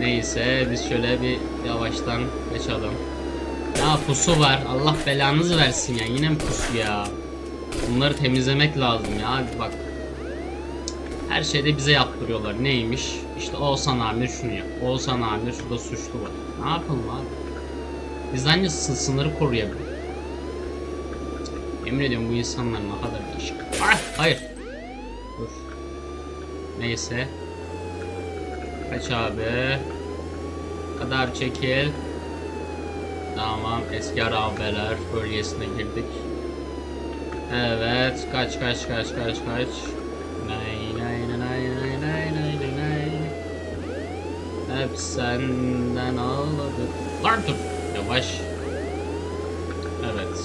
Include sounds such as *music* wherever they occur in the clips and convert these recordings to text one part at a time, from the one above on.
Neyse biz şöyle bir yavaştan kaçalım. Ya pusu var. Allah belanızı versin ya. Yine mi pusu ya? Bunları temizlemek lazım ya. Bak. Her şeyde bize yaptırıyorlar. Neymiş? İşte Oğuzhan Amir şunu yap. Oğuzhan Amir şurada suçlu var. Ne yapalım abi? Biz sı- sınırı koruyabiliriz? Emin ediyorum bu insanlar ne kadar değişik. Ah, hayır. Dur. Neyse. Kaç abi. Kadar çekil. Tamam eski arabeler bölgesine girdik. Evet kaç kaç kaç kaç kaç. Nay nay nay nay nay nay nay nay. Hep senden ağladık. Lan dur yavaş. Evet.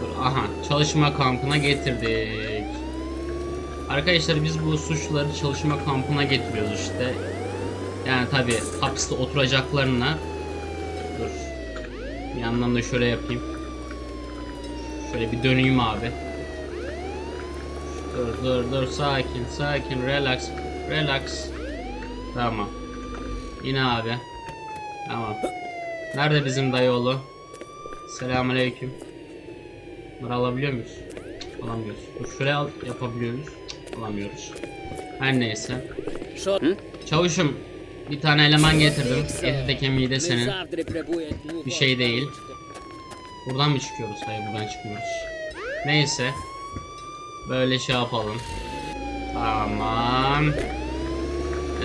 Dur aha çalışma kampına getirdik. Arkadaşlar biz bu suçları çalışma kampına getiriyoruz işte. Yani tabi hapiste oturacaklarına Dur. Bir yandan da şöyle yapayım. Şöyle bir döneyim abi. Dur dur dur. Sakin sakin. Relax relax. Tamam. Yine abi. Tamam. Nerede bizim dayıoğlu? Selamünaleyküm. Bunları alabiliyor muyuz? Alamıyoruz. Şöyle al yapabiliyoruz. Alamıyoruz. Her neyse. Çavuşum bir tane eleman getirdim. Eti de kemiği de senin. Bir şey değil. Buradan mı çıkıyoruz? Hayır buradan çıkmıyoruz. Neyse. Böyle şey yapalım. Tamam.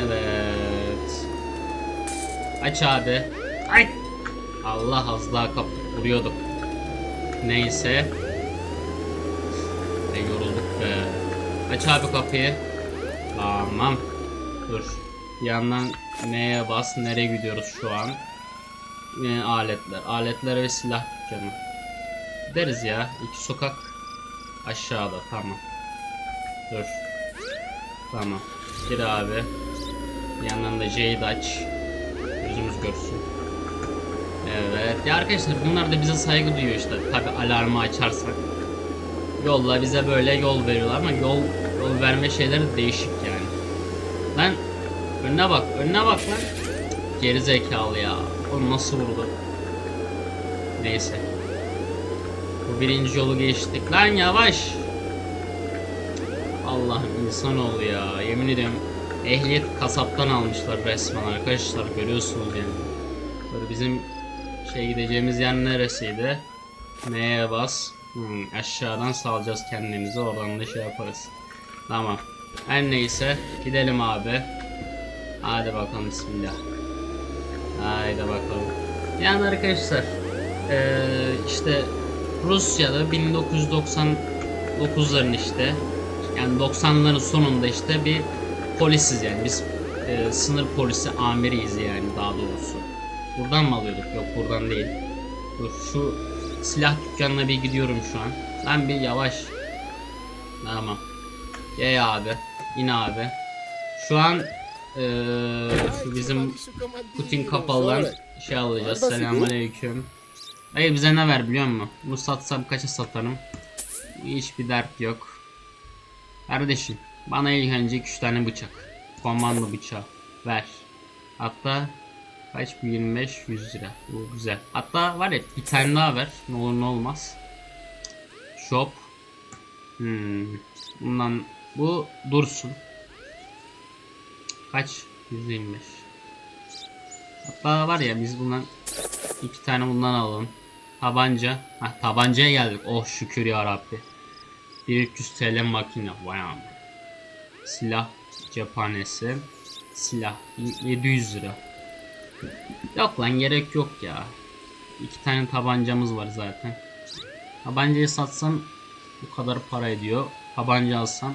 Evet. Aç abi. Ay. Allah az kap vuruyorduk. Neyse. Ne yorulduk be. Aç abi kapıyı. Tamam. Dur. Yandan neye bas, nereye gidiyoruz şu an? Ee, aletler. Aletler ve silah dükkanı. Gideriz ya. İki sokak aşağıda. Tamam. Dur. Tamam. Gir abi. Yandan da Jade aç. Gözümüz görsün. Evet. Ya arkadaşlar bunlar da bize saygı duyuyor işte. Tabi alarmı açarsak. Yolla bize böyle yol veriyorlar ama yol yol verme şeyleri değişik yani. Önüne bak, önüne bak lan. Geri zekalı ya. O nasıl vurdu? Neyse. Bu birinci yolu geçtik. Lan yavaş. Allah'ım insanoğlu ya. Yemin ediyorum ehliyet kasaptan almışlar resmen arkadaşlar. Görüyorsunuz yani. Böyle bizim şey gideceğimiz yer neresiydi? Neye bas? Hmm, aşağıdan salacağız kendimizi. Oradan da şey yaparız. Tamam. Her neyse gidelim abi. Hadi bakalım bismillah. Haydi bakalım. Yani arkadaşlar eee, işte Rusya'da 1999'ların işte yani 90'ların sonunda işte bir polisiz yani biz eee, sınır polisi amiriyiz yani daha doğrusu. Buradan mı alıyorduk? Yok buradan değil. Dur şu silah dükkanına bir gidiyorum şu an. Ben bir yavaş. Tamam. Ye abi. İn abi. Şu an eee şu bizim Putin kapalıdan şey alacağız. Selamünaleyküm. Hayır bize ne ver biliyor musun? Bu satsam kaça satarım? Hiçbir dert yok. Kardeşim bana ilk önce 3 tane bıçak. Komando bıçağı. Ver. Hatta kaç bu 25 100 lira. Bu güzel. Hatta var ya bir tane daha ver. Ne olur ne olmaz. Shop. Hmm. Bundan bu dursun. Kaç? 125. Hatta var ya biz bundan iki tane bundan alalım. Tabanca. Ha tabancaya geldik. Oh şükür ya Rabbi. 1300 TL makine. Vay am. Silah cephanesi. Silah 700 lira. Yok lan gerek yok ya. İki tane tabancamız var zaten. Tabancayı satsam bu kadar para ediyor. Tabanca alsam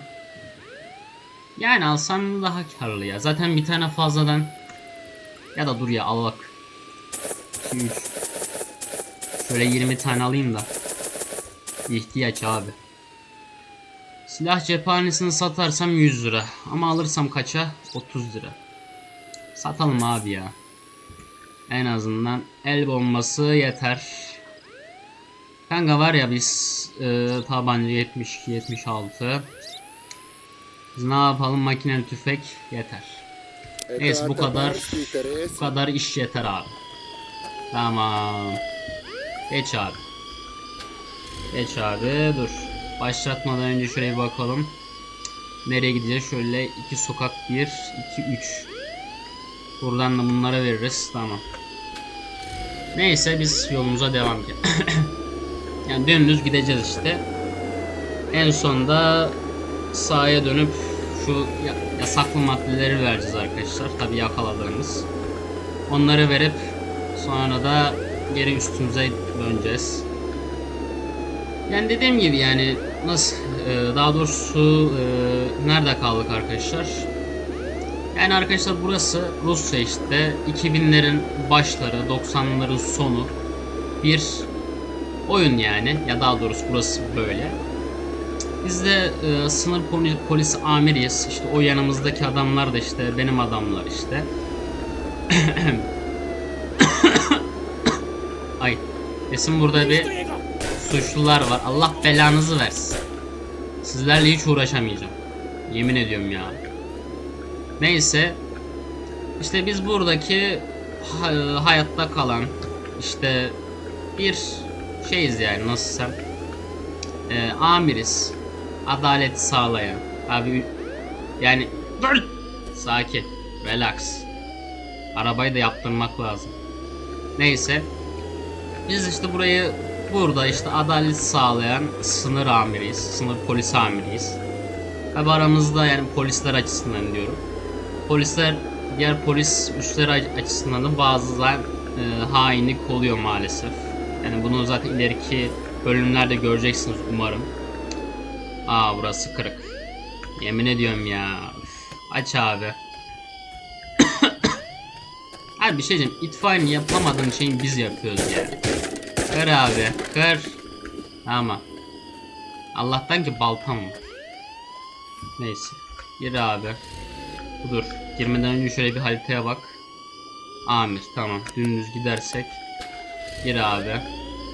yani alsam daha karlı ya. Zaten bir tane fazladan ya da dur ya al bak. 2 3 Şöyle 20 tane alayım da. İhtiyaç abi. Silah cephanesini satarsam 100 lira. Ama alırsam kaça? 30 lira. Satalım abi ya. En azından el bombası yeter. Kanka var ya biz e, tabanca 72 76 biz ne yapalım makineli tüfek yeter. Neyse bu kadar bu kadar iş yeter abi. Tamam. Geç abi. Geç abi dur. Başlatmadan önce şuraya bir bakalım. Nereye gideceğiz? Şöyle iki sokak 1, 2, 3. Buradan da bunlara veririz. Tamam. Neyse biz yolumuza devam edelim. *coughs* yani dümdüz gideceğiz işte. En sonda sağa dönüp şu ya- yasaklı maddeleri vereceğiz arkadaşlar. Tabi yakaladığımız. Onları verip sonra da geri üstümüze döneceğiz. Yani dediğim gibi yani nasıl e, daha doğrusu e, nerede kaldık arkadaşlar? Yani arkadaşlar burası Rusya işte 2000'lerin başları 90'ların sonu bir oyun yani ya daha doğrusu burası böyle. Biz de e, sınır poli- polis amiriyiz. İşte o yanımızdaki adamlar da işte benim adamlar işte. *coughs* Ay. Kesin burada bir suçlular var. Allah belanızı versin. Sizlerle hiç uğraşamayacağım. Yemin ediyorum ya. Neyse. İşte biz buradaki ha- hayatta kalan işte bir şeyiz yani nasıl desem e, amiriz. Adalet sağlayan. Abi yani dur. Sakin. Relax. Arabayı da yaptırmak lazım. Neyse. Biz işte burayı burada işte adalet sağlayan sınır amiriyiz. Sınır polis amiriyiz. Tabi aramızda yani polisler açısından diyorum. Polisler diğer polis üstleri açısından da bazılar e, hainlik oluyor maalesef. Yani bunu zaten ileriki bölümlerde göreceksiniz umarım. Aa burası kırık. Yemin ediyorum ya. Aç abi. *coughs* Abi bir şey diyeceğim. İtfaiyenin yapamadığın şeyi biz yapıyoruz yani. Kır abi. Kır. Tamam. Allah'tan ki baltam var. Neyse. Gir abi. Dur. Girmeden önce şöyle bir haritaya bak. Amir tamam. Dümdüz gidersek. Gir abi.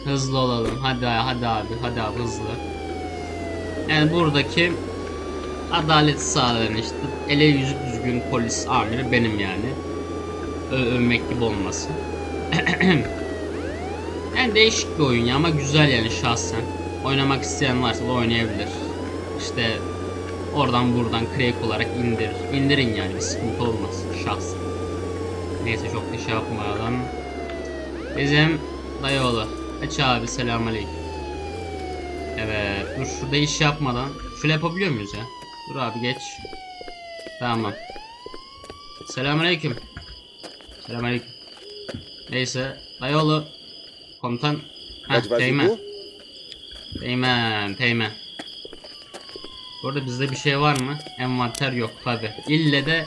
Hızlı olalım. Hadi hadi abi. Hadi abi hızlı. Yani buradaki adalet sağlayan işte ele yüzü düzgün polis amiri benim yani. Ö övmek gibi olmasın. *clears throat* yani değişik bir oyun ya ama güzel yani şahsen. Oynamak isteyen varsa da oynayabilir. İşte oradan buradan crack olarak indir. İndirin yani bir sıkıntı olmaz şahsen. Neyse çok da şey yapmadan. Bizim dayıoğlu. Aç abi selamünaleyküm. Evet dur şurada iş yapmadan. Şöyle yapabiliyor muyuz ya? Dur abi geç. Tamam. Selamünaleyküm. Selamünaleyküm. Neyse dayıoğlu. Komutan. Heh, teğmen. Teğmen, teğmen. Burada bizde bir şey var mı? Envanter yok tabi. İlle de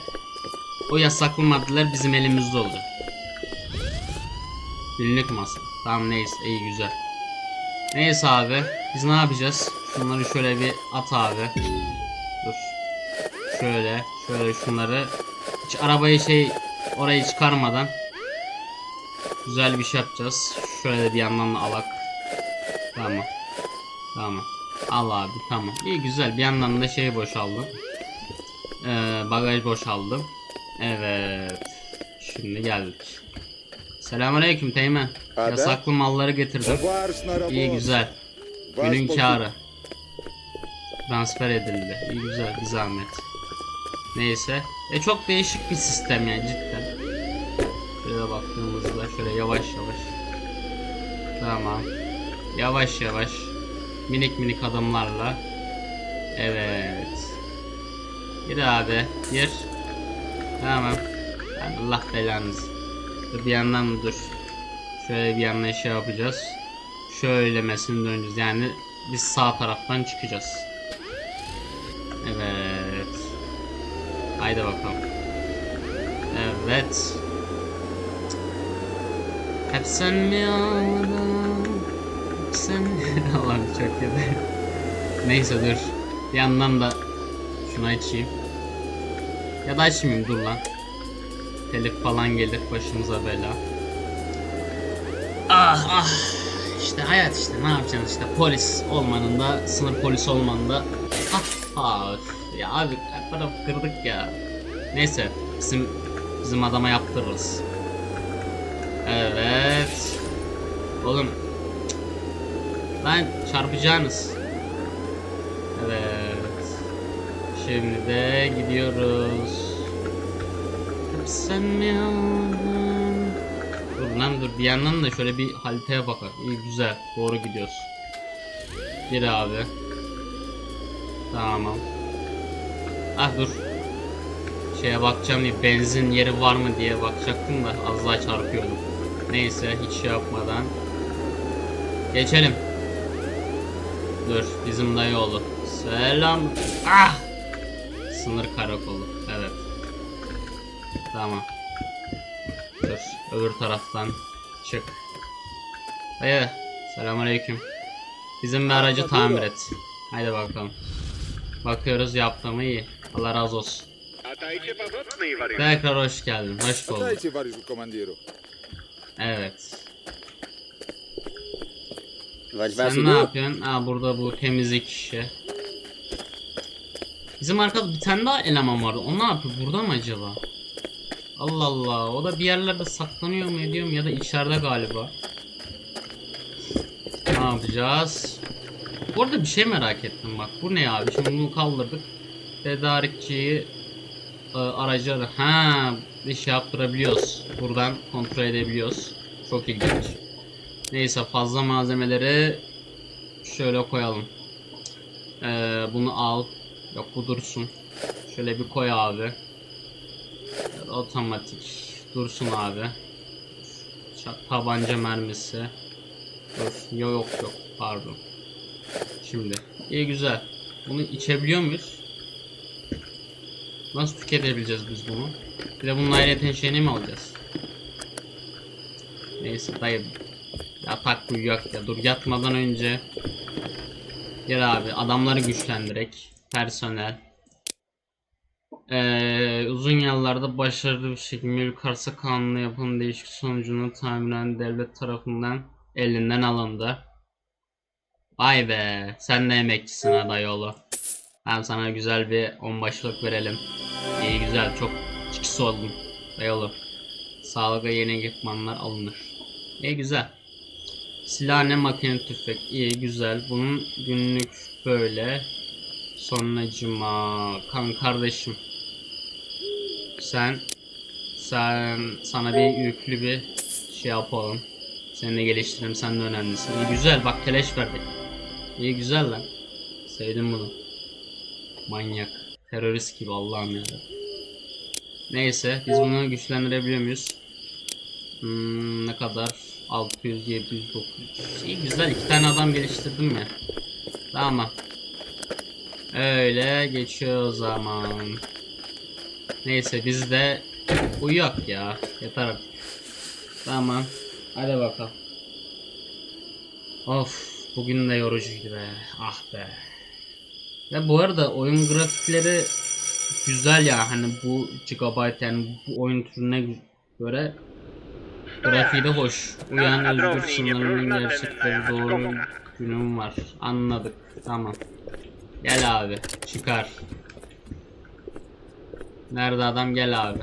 o yasaklı maddeler bizim elimizde oldu. Günlük masa. Tamam neyse iyi güzel. Neyse abi biz ne yapacağız? Şunları şöyle bir at abi. Dur. Şöyle şöyle şunları hiç arabayı şey orayı çıkarmadan güzel bir şey yapacağız. Şöyle bir yandan da alak. Tamam. Tamam. Al abi tamam. İyi güzel bir yandan da şey boşaldı. Ee, bagaj boşaldı. Evet. Şimdi geldik. Selamünaleyküm Teğmen. Yasaklı malları getirdim. İyi güzel. Günün karı. Transfer edildi. İyi güzel bir zahmet. Neyse. E çok değişik bir sistem yani cidden. Şöyle baktığımızda şöyle yavaş yavaş. Tamam. Yavaş yavaş. Minik minik adımlarla. Evet. Gir abi. Gir. Tamam. Allah belanızı. Bir yandan dur. Şöyle bir yandan şey yapacağız. Şöylemesini döneceğiz. Yani biz sağ taraftan çıkacağız. Evet. Haydi bakalım. Evet. Hep sen mi ağladın? Hep sen *laughs* Allah'ım çok kötü. Neyse dur. Bir yandan da şunu açayım. Ya da açmayayım dur lan. Telif falan gelir başımıza bela. Ah ah. İşte hayat işte ne yapacaksın işte polis olmanın da sınır polisi olmanın da ah ah ya abi taraf kırdık ya. Neyse bizim Bizim adama yaptırırız. Evet. Oğlum. Lan çarpacağınız. Evet. Şimdi de gidiyoruz. Aldın? Dur lan dur bir yandan da şöyle bir haritaya bakar. İyi güzel. Doğru gidiyoruz. Gir abi. Tamam. Ah dur. Şeye bakacağım diye benzin yeri var mı diye bakacaktım da az daha çarpıyordum. Neyse hiç şey yapmadan. Geçelim. Dur bizim dayı oğlu. Selam. Ah! Sınır karakolu. Evet. Tamam. Dur öbür taraftan çık. Dayı. Selamünaleyküm. Bizim bir aracı tamir et. Haydi bakalım. Bakıyoruz yaptığımı iyi. Allah razı olsun. Tekrar hoş geldin. Hoş bulduk. Evet. Sen ne yapıyorsun? Aa burada bu temizlik işi. Bizim arkada bir tane daha eleman vardı. O ne yapıyor? Burada mı acaba? Allah Allah. O da bir yerlerde saklanıyor mu ediyor mu ya da içeride galiba. Ne yapacağız? Bu bir şey merak ettim bak. Bu ne abi? Şimdi bunu kaldırdık. Tedarikçiyi e, aracı ara- Ha, bir şey yaptırabiliyoruz. Buradan kontrol edebiliyoruz. Çok ilginç. Neyse fazla malzemeleri şöyle koyalım. Ee, bunu al. Yok bu dursun. Şöyle bir koy abi. Otomatik. Dursun abi. Ça- Tabanca mermisi. Dur. Yok yok yok. Pardon. Şimdi. İyi güzel. Bunu içebiliyor muyuz? Nasıl tüketebileceğiz biz bunu? Bir de bunun ayrıca şeyini mi alacağız? Neyse dayı Yatak uyuyak ya. Dur yatmadan önce. Gel abi adamları güçlendirek. Personel. Ee, uzun yıllarda başarılı bir şekilde mülk arsa kanunu yapım değişik sonucunu tahminen devlet tarafından elinden alındı. Vay be sen de emekçisin ha dayıoğlu. Ben sana güzel bir onbaşılık verelim. İyi güzel çok çıkısı oldum dayıoğlu. Sağlığa yeni ekipmanlar alınır. İyi güzel. Silah ne makine tüfek. İyi güzel. Bunun günlük böyle. Sonracıma. Kan kardeşim. Sen sen sana bir yüklü bir şey yapalım. Seni de geliştirelim. Sen de önemlisin. İyi güzel. Bak keleş verdik. İyi güzel lan. Sevdim bunu. Manyak. Terörist gibi Allah'ım ya. Neyse biz bunu güçlendirebiliyor muyuz? Hmm, ne kadar? 600, 700, 900. İyi güzel iki tane adam geliştirdim ya. Tamam. Öyle geçiyor zaman. Neyse biz de uyuyak ya. Yeter artık. Tamam. Hadi bakalım. Of. Bugün de yorucuydu be. Ah be. Ya bu arada oyun grafikleri güzel ya hani bu gigabyte yani bu oyun türüne göre Grafiği de hoş. Uyan özgür sınırının gerçekleri doğru günüm var. Anladık. Tamam. Gel abi. Çıkar. Nerede adam gel abi.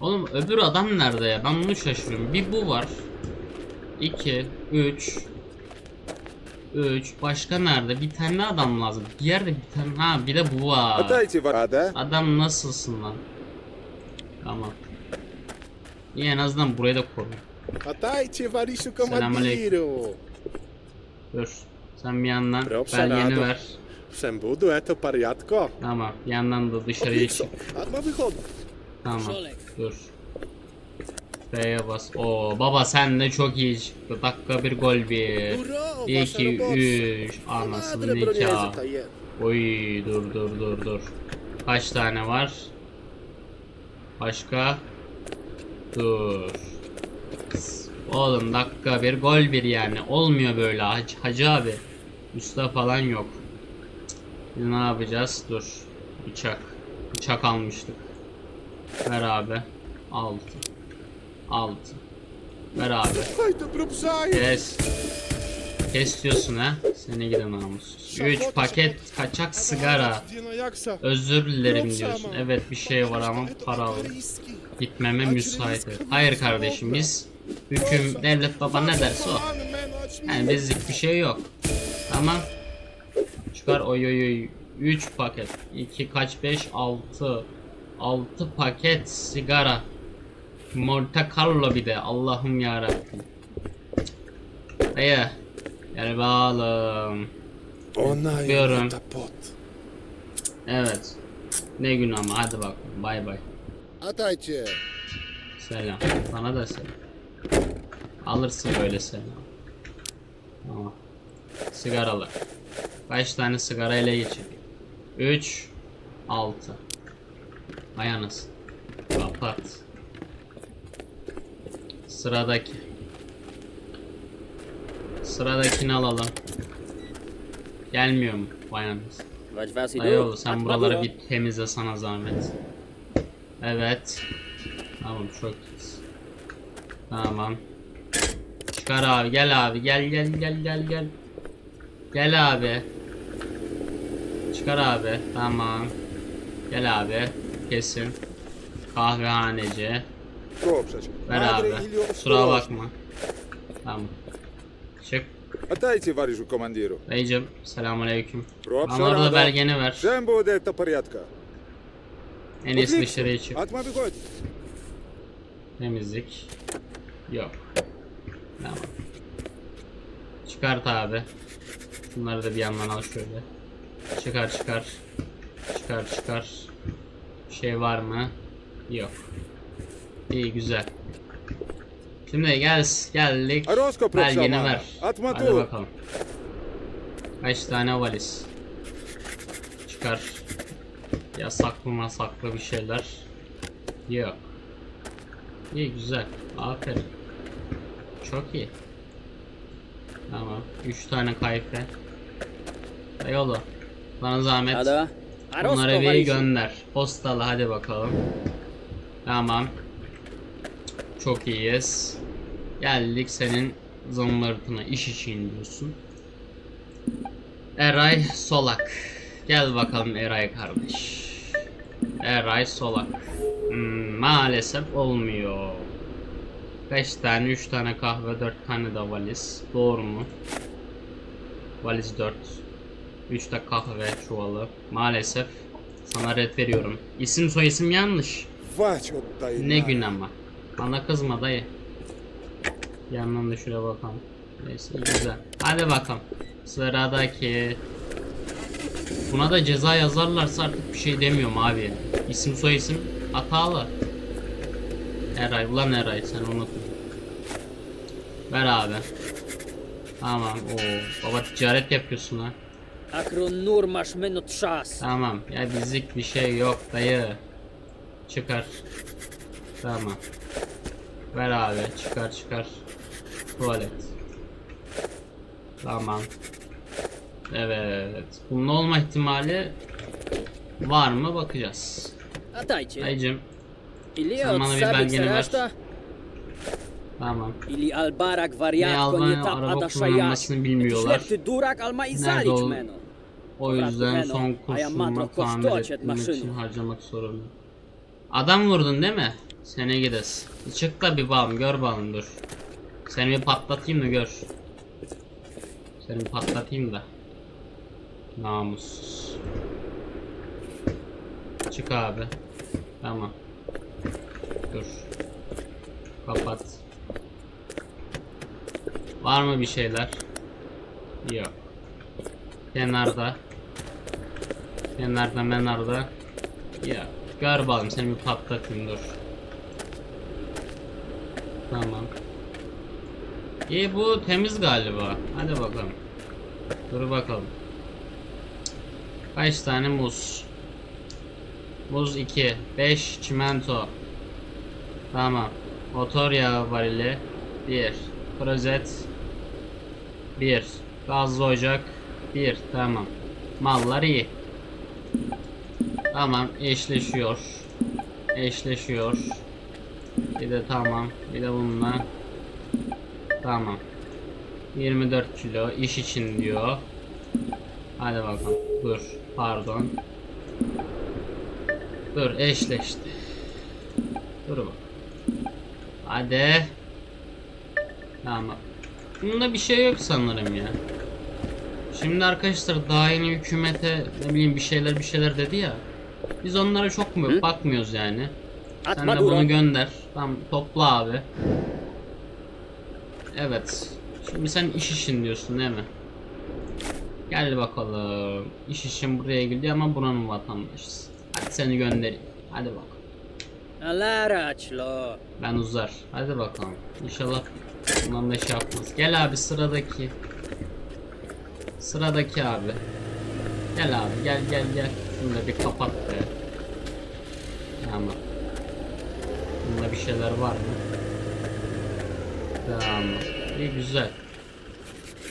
Oğlum öbür adam nerede ya? Ben bunu şaşırıyorum. Bir bu var. 2 3 3 başka nerede? Bir tane adam lazım. Bir yerde bir tane ha bir de bu var. Adam nasılsın lan? Tamam. İyi en azından burayı da koru. Selamünaleyküm. Dur. Sen bir yandan belgeni rado. Ver. Przembudu, eto pariatko. Tamam. Bir yandan da dışarıya çık. A ma wychodu. Tamam. Dur. B'ye bas. Oo baba sen de çok iyi çıktı. Dakika bir gol bir. Uro, 2 3 anasını nikah. to. Oy dur dur dur dur. Kaç tane var? Başka? Dur. Oğlum dakika bir gol bir yani. Olmuyor böyle hacı, hacı abi. Usta falan yok. Biz ne yapacağız? Dur. Bıçak. Bıçak almıştık. Ver abi. Altı. Altı. Ver abi. Yes. Kes diyorsun ha. Seni giden namussuz. 3 paket kaçak sigara. Özür dilerim diyorsun. Evet bir şey var ama para al. Gitmeme müsait. Hayır kardeşim biz hüküm devlet baba ne derse o. Yani bizlik bir şey yok. Tamam. Çıkar oy oy oy. 3 paket. 2 kaç 5 6 6 paket sigara. Monte Carlo bir de. Allah'ım ya Rabbim. Dayı. Gel bakalım. Ona pot. Evet. Ne gün ama hadi bakalım. Bay bay. Atajcie. Selam. Sana da selam. Alırsın böyle selam. Tamam. Sigaralar. Kaç tane sigara ele geçirdik? 3 6 Vay anasını. Kapat. Sıradaki. Sıradakini alalım. Gelmiyor mu? Sie Dayıoğlu sen buraları bir temizle sana zahmet. Evet. Tamam çok iyisin. Tamam. Çıkar abi gel abi gel gel gel gel gel. Gel abi. Çıkar abi tamam. Gel abi kesin. Kahvehaneci. Dobrze. Ver abi. Kusura bakma. Tamam. Çık. Atajcie, towarzyszu komandiru. Dayıcım selamünaleyküm. Proszę Bana orada rada. belgeni ver. Żem było do порядka. En iyisi Odliczmy. dışarıya çık. Atma wychodzi. Temizlik. Yok. Tamam. Çıkart abi. Bunları da bir yandan al şöyle. Çıkar çıkar. Çıkar çıkar. Bir şey var mı? Yok. İyi güzel. Şimdi gel geldik. Belgeni ver. Atma Hadi bakalım. Kaç tane valiz? Çıkar. Yasaklı masaklı bir şeyler. Yok. İyi güzel. Aferin. Çok iyi. Tamam. 3 tane kayfe. Eyvallah. Bana zahmet. Ada? A Bunları bir gönder. Postalı hadi bakalım. Tamam. Çok iyiyiz. Geldik senin zımbırtına iş için diyorsun. Eray Solak. Gel bakalım Eray kardeş. Eray Solak. Hmm, maalesef olmuyor. 5 tane, 3 tane kahve, 4 tane de valiz. Doğru mu? Valiz 4. 3 de kahve çuvalı. Maalesef sana red veriyorum. İsim soy isim yanlış. Ne gün ama. Bana kızma dayı. Yandan da şuraya bakalım. Neyse güzel. Hadi bakalım. Sıradaki. Buna da ceza yazarlarsa artık bir şey demiyorum abi. İsim soy isim hatalı. Eray ulan Eray sen unutma. Ver abi. Tamam. Oo, baba ticaret yapıyorsun ha. Akron nur masz meno trzas. Tamam. Ya bizlik bir şey yok dayı. Çıkar. Tamam. Ver abi. Çıkar çıkar. Tuvalet. Tamam. Evet. Bunun olma ihtimali var mı bakacağız. A dajcie. Dayıcım. Sen bana bir belgeni ver. Tamam. Ili albarak Albanya tam araba ada szajać. kullanmasını bilmiyorlar. Ślepy durak alma Nerede zalić o- meno. O yüzden son kurşunuma tamir etmek için harcamak zorunda. Adam vurdun değil mi? Sene gides. Çık da bir bağım gör bağım dur. Seni bir patlatayım da gör. Seni bir patlatayım da. Namussuz. Çık abi. Tamam. Dur. Kapat. Var mı bir şeyler? Yok. Kenarda. Kenarda menarda. Ya gör bakalım seni bir patlatayım dur. Tamam. İyi bu temiz galiba. Hadi bakalım. Dur bakalım. Kaç tane muz? Muz 2. 5 çimento. Tamam. Motor yağı varili. 1. Klozet. 1. Gazlı ocak. 1. Tamam. Mallar iyi. Tamam eşleşiyor. Eşleşiyor. Bir de tamam. Bir de bununla. Tamam. 24 kilo iş için diyor. Hadi bakalım. Dur. Pardon. Dur eşleşti. Dur bak. Hadi. Tamam. Bunda bir şey yok sanırım ya. Şimdi arkadaşlar daha yeni hükümete ne bileyim bir şeyler bir şeyler dedi ya. Biz onlara çok mu bakmıyoruz yani. Sen Atma de bunu gönder. Tamam topla abi. Evet. Şimdi sen iş işin diyorsun değil mi? Gel bakalım. İş işin buraya gidiyor ama buranın vatandaşısın. Hadi seni göndereyim. Hadi bakalım. Alaraçlo. Ben uzar. Hadi bakalım. İnşallah bundan da şey yapmaz. Gel abi sıradaki. Sıradaki abi. Gel abi gel gel gel. Şunu da bir kapat be. Tamam. Bunda bir şeyler var mı? Tamam. İyi güzel.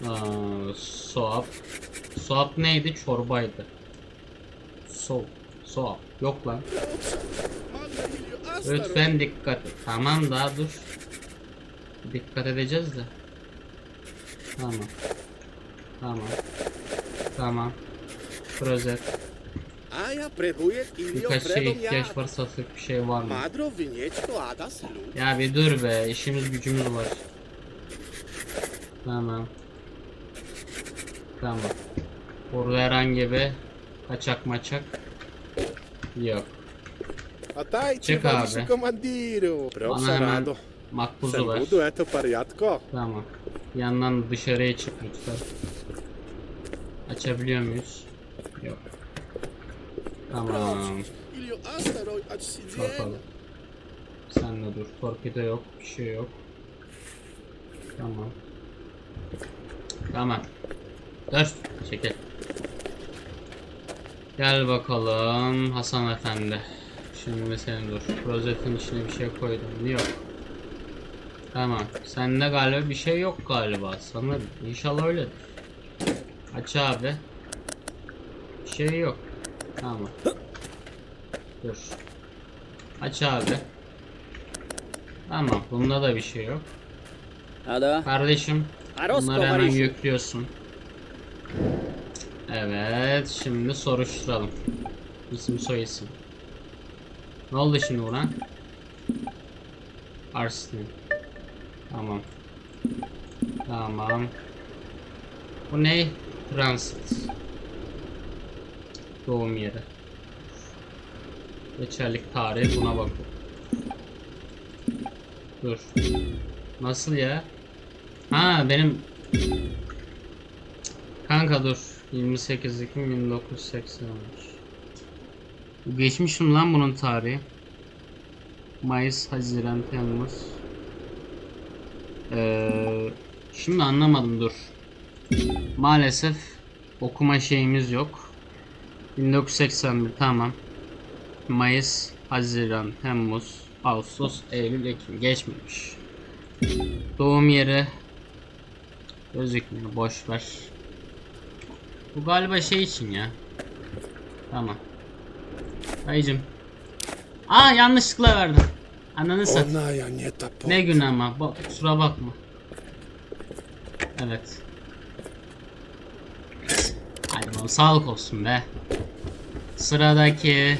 Aa, soğap. Soğap neydi? Çorbaydı. So soğap. Yok lan. Lütfen dikkat. Tamam daha dur. Dikkat edeceğiz de. Tamam. Tamam. Tamam. Rozet. Birkaç Fredom ihtiyaç var satılık bir şey var mı? Ya bir dur be işimiz gücümüz var. Tamam. Tamam. Burada herhangi bir kaçak maçak yok. A taj Czekamy. waliszu komandiru. Bana hemen. Makbuzu Sen ver. budu eto pariatko. Tamam. Yandan dışarıya çık lütfen. Açabiliyor muyuz? Yok. Tamam. Bakalım. Sen de dur. Torpido yok. Bir şey yok. Tamam. Tamam. Dur. Çekil. Gel bakalım Hasan Efendi. Şimdi sen dur. Rozetin içine bir şey koydum. Yok. Tamam. Sende galiba bir şey yok galiba. Sanırım. İnşallah öyledir. Aç abi. Bir şey yok. Tamam. Dur. Aç abi. Tamam. Bunda da bir şey yok. Hadi. Kardeşim. Bunları hemen yüklüyorsun. Evet. Şimdi soruşturalım. İsim soy isim. Ne oldu şimdi buna? Arslan. Tamam. Tamam. Bu ne? Transit. Doğum yeri. Geçerlik tarihi buna bak. Dur. Nasıl ya? Ha benim Kanka dur. 28 Ekim 1980 olmuş. Geçmişim lan bunun tarihi. Mayıs, Haziran, Temmuz. Ee, şimdi anlamadım dur. Maalesef okuma şeyimiz yok. 1981 tamam. Mayıs, Haziran, Temmuz, Ağustos, Eylül, Ekim geçmemiş. Doğum yeri gözükmüyor boş ver. Bu galiba şey için ya. Tamam. Dayıcım. Aa yanlışlıkla verdim. Ananı sat. Ne gün ama bak kusura bakma. Evet. Hadi bana sağlık olsun be. Sıradaki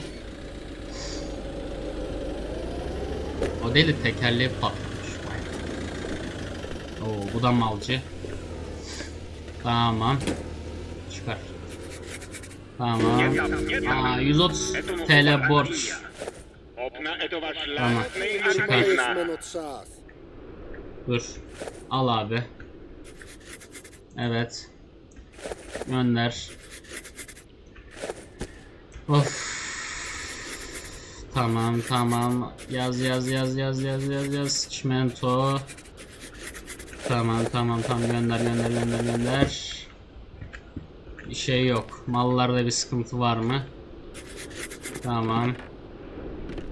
O değil de tekerleği patlamış. Oo bu da malcı. Tamam. Çıkar. Tamam. Aa 130 TL borç. Tamam. czas. Dur. Al abi. Evet. Gönder. Of. Tamam tamam. Yaz yaz yaz yaz yaz yaz yaz. Çimento. Tamam tamam tamam gönder gönder gönder gönder. Bir şey yok. Mallarda bir sıkıntı var mı? Tamam.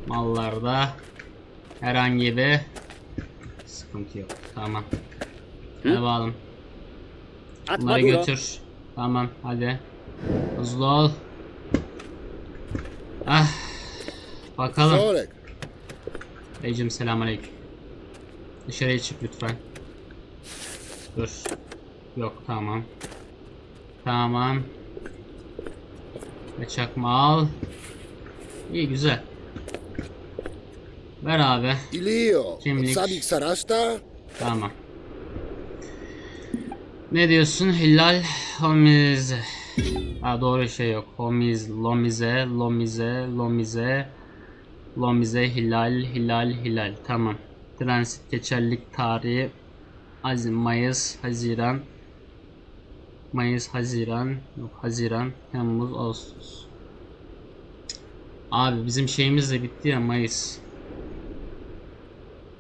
Mallarda herhangi bir sıkıntı yok. Tamam. Devam. Atma Bunları Duro. götür. Tamam hadi. Hızlı ol. Ah. Bakalım. Beyciğim selamünaleyküm. Dışarıya çık lütfen. Dur. Yok tamam. Tamam. Kaçak mal. İyi güzel. Ver abi. Ilio, Kimlik. Sadik Sarasta, Tamam. Ne diyorsun? Hilal Homize. Ha doğru şey yok. Homiz, Lomize, Lomize, Lomize, Lomize, Hilal, Hilal, Hilal. Tamam. Transit geçerlilik tarihi Azim, Mayıs, Haziran. Mayıs, Haziran. Yok Haziran, Temmuz, Ağustos. Abi bizim şeyimiz de bitti ya Mayıs.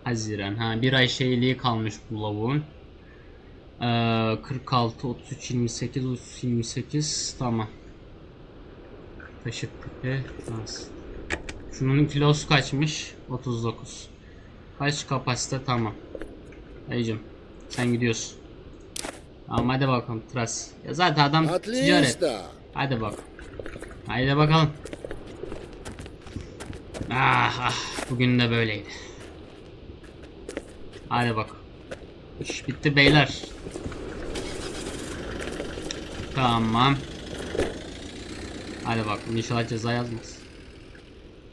Haziran. Ha bir ay şeyliği kalmış bu lavuğun. Ee, 46, 33, 28, 30, 28 tamam. Taşıt tipi. Nasıl? Şunun kilosu kaçmış? 39. Kaç kapasite? Tamam. Dayıcım sen gidiyorsun. Tamam hadi bakalım Tras. Ya zaten adam ticaret. Atlista. Hadi bak. Haydi bakalım. Ah ah bugün de böyleydi. Hadi bak. İş bitti beyler. Tamam. Hadi bak inşallah ceza yazmaz.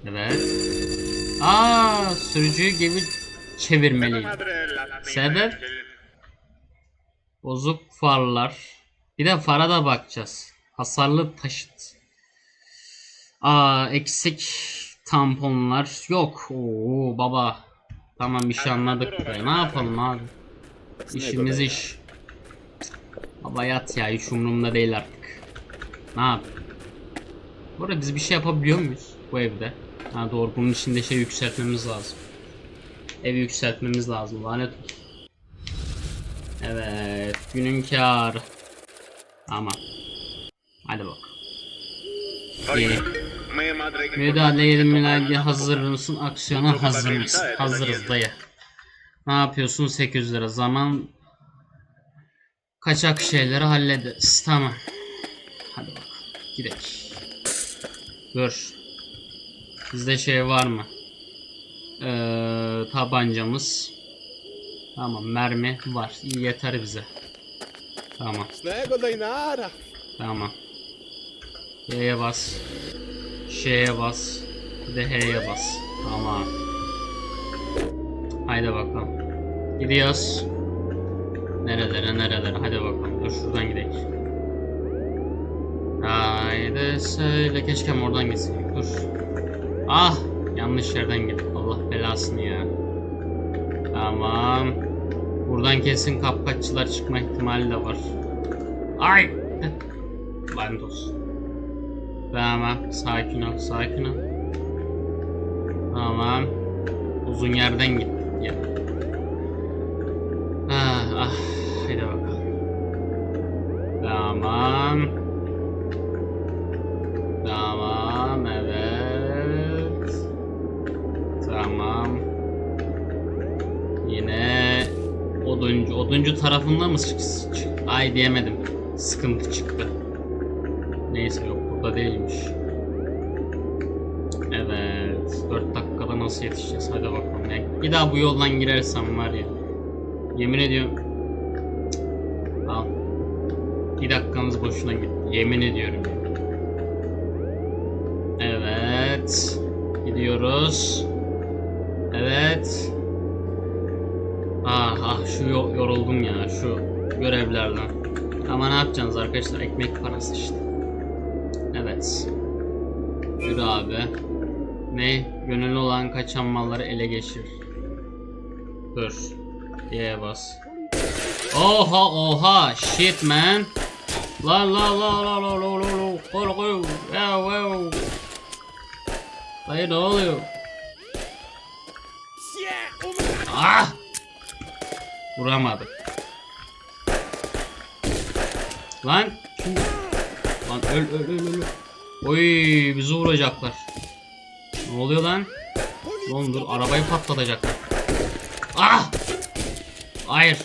Evet. Aa sürücüyü gemi çevirmeliyim. Sebep? Bozuk farlar. Bir de fara da bakacağız. Hasarlı taşıt. Aa eksik tamponlar yok. Oo baba. Tamam işi anladık burayı. Ne yapalım abi? İşimiz iş. Baba yat ya hiç umurumda değil artık. Ne yap? Bu arada biz bir şey yapabiliyor muyuz bu evde? Ha doğru bunun içinde şey yükseltmemiz lazım. Evi yükseltmemiz lazım lanet olsun. Evet günün kârı. Tamam. Hadi bak. İyi. Müdahale edilmelerde hazır mısın? Aksiyona hazır mısın? Hazırız dayı. Ne yapıyorsun? 800 lira. Zaman kaçak şeyleri hallederiz. Tamam. Hadi bakalım. Gidelim. Dur. Bizde şey var mı? Ee, tabancamız. Tamam mermi var. Yeter bize. Tamam. Tamam. Y'ye bas. Ş'ye bas. Bir de H'ye bas. Tamam. Haydi bakalım. Gidiyoruz. Nerelere nerelere hadi bakalım. Dur şuradan gidelim. Haydi söyle keşke oradan gitseydik. Dur. Ah yanlış yerden gittik. Allah belasını ya. Tamam. Buradan kesin kapkaççılar çıkma ihtimali de var. Ay! Lanet olsun. Tamam. Sakin ol. Sakin ol. Tamam. Uzun yerden gittik ya. Ah, ah. Hadi bakalım. Tamam. Tamam. Evet. Tamam. Yine oduncu. Oduncu tarafında mı çık? Ay diyemedim. Sıkıntı çıktı. Neyse yok burada değilmiş. Evet. 4 dakikada nasıl yetişeceğiz? Hadi bakalım. Ya, bir daha bu yoldan girersem var ya. Yemin ediyorum. Al. Bir dakikamız boşuna gitti. Yemin ediyorum. Evet. Gidiyoruz. Evet. Ah ah şu yo- yoruldum ya şu görevlerden. Ama ne yapacaksınız arkadaşlar ekmek parası işte. Evet. Yürü abi. Ne? Gönüllü olan kaçan malları ele geçir. Dur. Y'ye bas. Oha oha shit man. La la la la la la la la korku. Ya wow. Dayı ne oluyor? Ah! Vuramadık. Lan öl öl öl öl. Oy bizi vuracaklar. Ne oluyor lan? Oğlum dur arabayı patlatacaklar. Ah! Hayır.